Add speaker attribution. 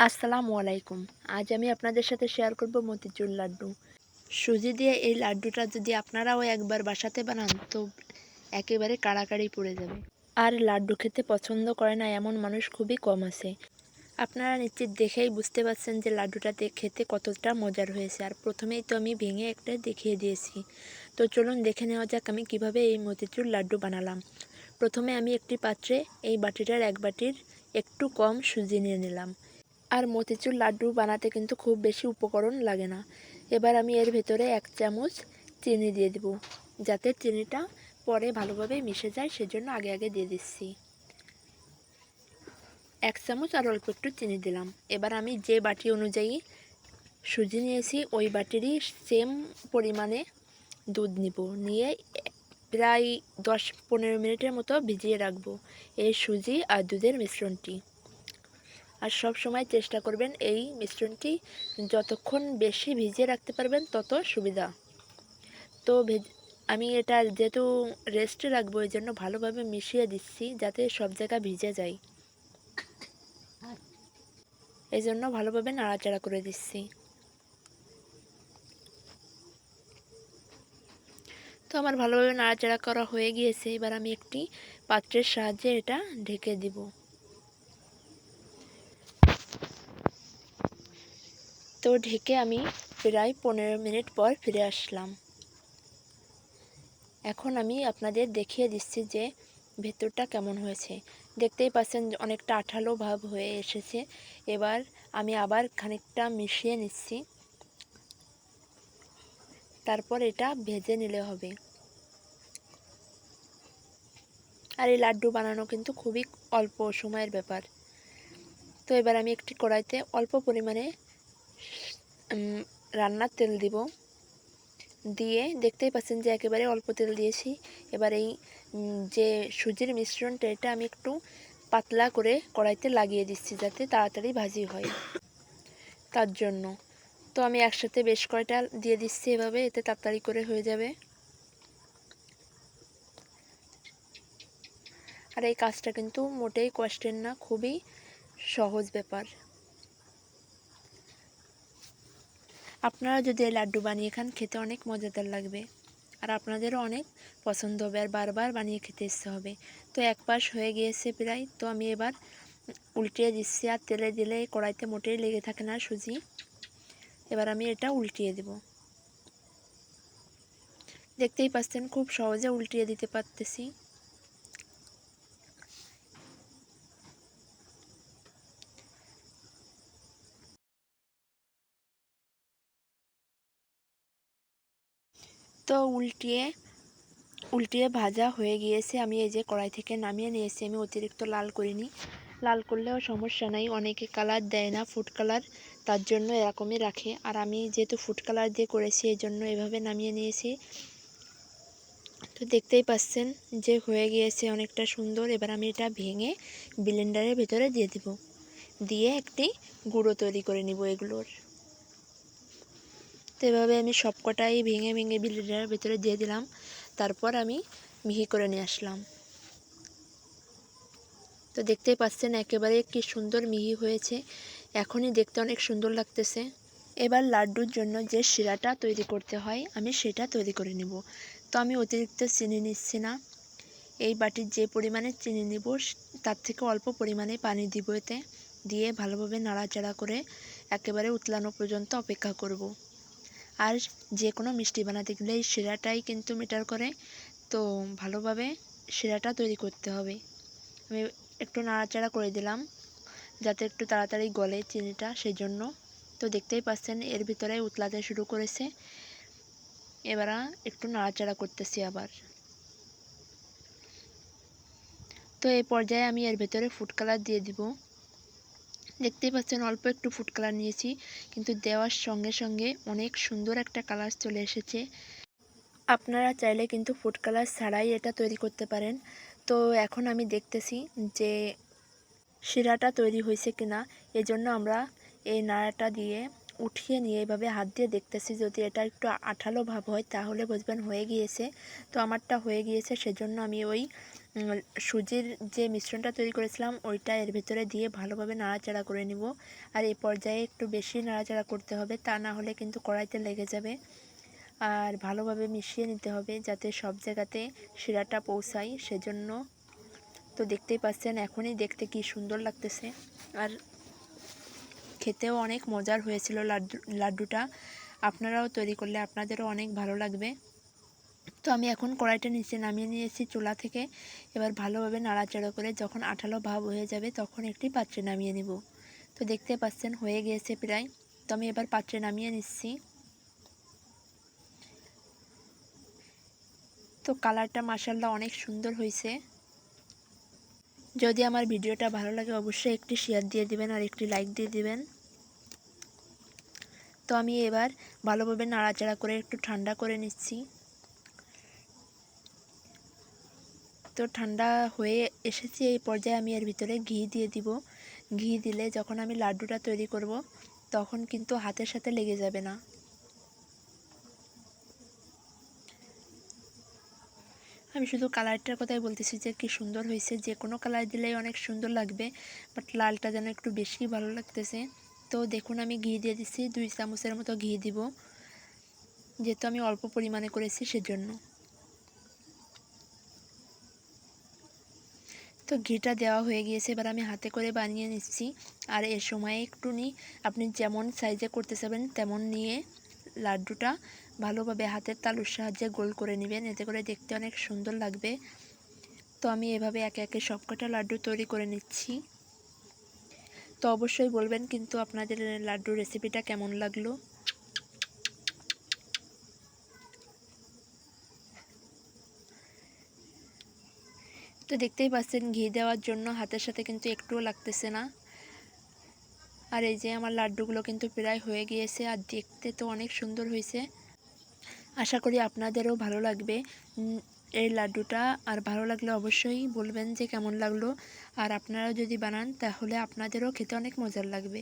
Speaker 1: আসসালামু আলাইকুম। আজ আমি আপনাদের সাথে শেয়ার করব মতিচুর লাড্ডু। সুজি দিয়ে এই লাড্ডুটা যদি আপনারাও একবার বাসাতে বানান, তো একেবারে কাড়াকাড়ি পড়ে যাবে। আর লাড্ডু খেতে পছন্দ করে না এমন মানুষ খুবই কম আছে। আপনারা নিশ্চিত দেখেই বুঝতে পারছেন যে লাড্ডুটাতে খেতে কতটা মজার হয়েছে। আর প্রথমেই তো আমি ভেঙে একটা দেখিয়ে দিয়েছি। তো চলুন দেখে নেওয়া যাক আমি কীভাবে এই মতিচুর লাড্ডু বানালাম। প্রথমে আমি একটি পাত্রে এই বাটিটার এক বাটির একটু কম সুজি নিয়ে নিলাম। আর মতিচুর লাড্ডু বানাতে কিন্তু খুব বেশি উপকরণ লাগে না। এবার আমি এর ভেতরে এক চামচ চিনি দিয়ে দেব, যাতে চিনিটা পরে ভালোভাবে মিশে যায়, সেজন্য আগে আগে দিয়ে দিচ্ছি। এক চামচ আর অল্প একটু চিনি দিলাম। এবার আমি যে বাটি অনুযায়ী সুজি নিয়েছি, ওই বাটিরই সেম পরিমাণে দুধ নিব। নিয়ে প্রায় দশ পনেরো মিনিটের মতো ভিজিয়ে রাখব এই সুজি আর দুধের মিশ্রণটি। আর সব সময় চেষ্টা করবেন এই মিশ্রণটি যতক্ষণ বেশি ভিজিয়ে রাখতে পারবেন তত সুবিধা। তো আমি এটা যেহেতু রেস্টে রাখব, এই জন্য ভালোভাবে মিশিয়ে দিচ্ছি যাতে সব জায়গা ভিজে যায়। এই জন্য ভালোভাবে নাড়াচাড়া করে দিচ্ছি। তো আমার ভালোভাবে নাড়াচাড়া করা হয়ে গিয়েছে। এবার আমি একটি পাত্রের সাহায্যে এটা ঢেকে দিব। তো ঢেকে আমি প্রায় পনেরো মিনিট পর ফিরে আসলাম। এখন আমি আপনাদের দেখিয়ে দিচ্ছি যে ভেতরটা কেমন হয়েছে। দেখতেই পাচ্ছেন অনেকটা আঠালো ভাব হয়ে এসেছে। এবার আমি আবার খানিকটা মিশিয়ে নিচ্ছি। তারপর এটা ভেজে নিলে হবে। আর এই লাড্ডু বানানো কিন্তু খুবই অল্প সময়ের ব্যাপার। তো এবার আমি একটি কড়াইতে অল্প পরিমাণে রান্নার তেল দিব। দিয়ে দেখতেই পাচ্ছেন যে একেবারে অল্প তেল দিয়েছি। এবার এই যে সুজির মিশ্রণটা, এটা আমি একটু পাতলা করে কড়াইতে লাগিয়ে দিচ্ছি যাতে তাড়াতাড়ি ভাজি হয়। তার জন্য। তো আমি একসাথে বেশ কয়টা দিয়ে দিচ্ছি এভাবে, এতে তাড়াতাড়ি করে হয়ে যাবে। আর এই কাজটা কিন্তু মোটেই কষ্টের না, খুবই সহজ ব্যাপার। আপনারা যদি এই লাড্ডু বানিয়ে খান, খেতে অনেক মজাদার লাগবে। আর আপনাদেরও অনেক পছন্দ হবে আর বারবার বানিয়ে খেতে ইচ্ছে হবে। তো এক পাশ হয়ে গিয়েছে প্রায়। তো আমি এবার উল্টিয়ে দিচ্ছি আর তেলে দিলে কড়াইতে মোটেই লেগে থাকে না সুজি। এবার আমি এটা উল্টিয়ে দেব। দেখতেই পাচ্ছেন, খুব সহজে উল্টিয়ে দিতে পারতেছি। তো উল্টিয়ে উল্টিয়ে ভাজা হয়ে গিয়েছে। আমি এই যে কড়াই থেকে নামিয়ে নিয়েছি। আমি অতিরিক্ত লাল করিনি। লাল করলেও সমস্যা নাই। অনেকে কালার দেয় না ফুড কালার তার জন্য এরকমই রাখে। আর আমি যেহেতু ফুড কালার দিয়ে করেছি, এই জন্য এভাবে নামিয়ে নিয়েছি। তো দেখতেই পাচ্ছেন যে হয়ে গিয়েছে অনেকটা সুন্দর। এবার আমি এটা ভেঙে ব্লেন্ডারের ভেতরে দিয়ে দিব। দিয়ে একটি গুঁড়ো তৈরি করে নিব এগুলোর। তো এভাবে আমি সবকটাই ভেঙে ভেঙে ব্লেন্ডারের ভেতরে দিয়ে দিলাম। তারপর আমি মিহি করে নিয়ে আসলাম। তো দেখতেই পাচ্ছেন একেবারে কি সুন্দর মিহি হয়েছে। এখনই দেখতে অনেক সুন্দর লাগতেছে। এবার লাড্ডুর জন্য যে শিরাটা তৈরি করতে হয়, আমি সেটা তৈরি করে নেব। তো আমি অতিরিক্ত চিনি নিচ্ছি না। এই বাটির যে পরিমাণে চিনি নিব, তার থেকে অল্প পরিমাণে পানি দিব এতে। দিয়ে ভালোভাবে নাড়াচাড়া করে একেবারে উতলানো পর্যন্ত অপেক্ষা করব। আর যে কোনো মিষ্টি বানাতে গেলে এই শিরাটাই কিন্তু মেটার করে। তো ভালোভাবে শিরাটা তৈরি করতে হবে। আমি একটু নাড়াচাড়া করে দিলাম, যাতে একটু তাড়াতাড়ি গলে চিনিটা সেই জন্য তো দেখতেই পাচ্ছেন, এর ভিতরে উতলাতে শুরু করেছে। এবার একটু নাড়াচাড়া করতেছি আবার। তো এই পর্যায়ে আমি এর ভেতরে ফুড কালার দিয়ে দিব। দেখতেই পাচ্ছেন, অল্প একটু ফুড কালার নিয়েছি, কিন্তু দেওয়ার সঙ্গে সঙ্গে অনেক সুন্দর একটা কালার চলে এসেছে। আপনারা চাইলে কিন্তু ফুড কালার ছাড়াই এটা তৈরি করতে পারেন। তো এখন আমি দেখতেছি যে শিরাটা তৈরি হয়েছে কিনা, এজন্য আমরা এই নাড়াটা দিয়ে উঠিয়ে নিয়ে এভাবে হাত দিয়ে দেখতেছি, যদি এটা একটু আঠালো ভাব হয় তাহলে বুঝবেন হয়ে গিয়েছে। তো আমারটা হয়ে গিয়েছে, সেজন্য আমি ওই সুজির যে মিশ্রণটা তৈরি করেছিলাম, ওইটা এর ভিতরে দিয়ে ভালোভাবে নাড়াচাড়া করে নিব। আর এই পর্যায়ে একটু বেশি নাড়াচাড়া করতে হবে, তা না হলে কিন্তু কড়াইতে লেগে যাবে। আর ভালোভাবে মিশিয়ে নিতে হবে যাতে সব জায়গাতে শিরাটা পৌঁছায়, সেজন্য তো দেখতেই পাচ্ছেন এখনই দেখতে কি সুন্দর লাগতেছে। আর খেতেও অনেক মজার হয়েছিল লাড্ডু, লাড্ডুটা। আপনারাও তৈরি করলে আপনাদেরও অনেক ভালো লাগবে। তো আমি এখন কড়াইটা নিচে নামিয়ে নিয়েছি চুলা থেকে। এবার ভালোভাবে নাড়াচাড়া করে যখন আঠালো ভাব হয়ে যাবে তখন একটি পাত্রে নামিয়ে নিব। তো দেখতে পাচ্ছেন হয়ে গিয়েছে প্রায়। তো আমি এবার পাত্রে নামিয়ে নিচ্ছি। তো কালারটা মাসাল্লাহ অনেক সুন্দর হয়েছে। যদি আমার ভিডিওটা ভালো লাগে অবশ্যই একটি শেয়ার দিয়ে দিবেন আর একটি লাইক দিয়ে দিবেন। তো আমি এবার ভালোভাবে নাড়াচাড়া করে একটু ঠান্ডা করে নিচ্ছি। তো ঠান্ডা হয়ে এসেছে, এই পর্যায়ে আমি এর ভিতরে ঘি দিয়ে দিব। ঘি দিলে যখন আমি লাড্ডুটা তৈরি করব, তখন কিন্তু হাতের সাথে লেগে যাবে না। আমি শুধু কালারটার কথাই বলতেছি যে, কি সুন্দর হয়েছে। যে কোনো কালার দিলেই অনেক সুন্দর লাগবে, বাট লালটা যেন একটু বেশি ভালো লাগতেছে। তো দেখুন, আমি ঘি দিয়ে দিচ্ছি, দুই চামচের মতো ঘি দিব। যেহেতু আমি অল্প পরিমাণে করেছি সেজন্য। তো ঘিটা দেওয়া হয়ে গিয়েছে, এবার আমি হাতে করে বানিয়ে নিচ্ছি। আর এর সময় একটু নি আপনি যেমন সাইজে করতে চাবেন, তেমন নিয়ে লাড্ডুটা ভালোভাবে হাতের তালুর সাহায্যে গোল করে নেবেন। এতে করে দেখতে অনেক সুন্দর লাগবে। তো আমি এভাবে একে একে সবকটা লাড্ডু তৈরি করে নিচ্ছি। তো অবশ্যই বলবেন কিন্তু আপনাদের লাড্ডু রেসিপিটা কেমন লাগল? তো দেখতেই পাচ্ছেন, ঘি দেওয়ার জন্য হাতের সাথে কিন্তু একটুও লাগতেছে না। আর এই যে আমার লাড্ডুগুলো কিন্তু প্রায় হয়ে গিয়েছে আর দেখতে তো অনেক সুন্দর হয়েছে। আশা করি আপনাদেরও ভালো লাগবে এই লাড্ডুটা। আর ভালো লাগলে অবশ্যই বলবেন যে কেমন লাগল। আর আপনারা যদি বানান তাহলে আপনাদেরও খেতে অনেক মজার লাগবে।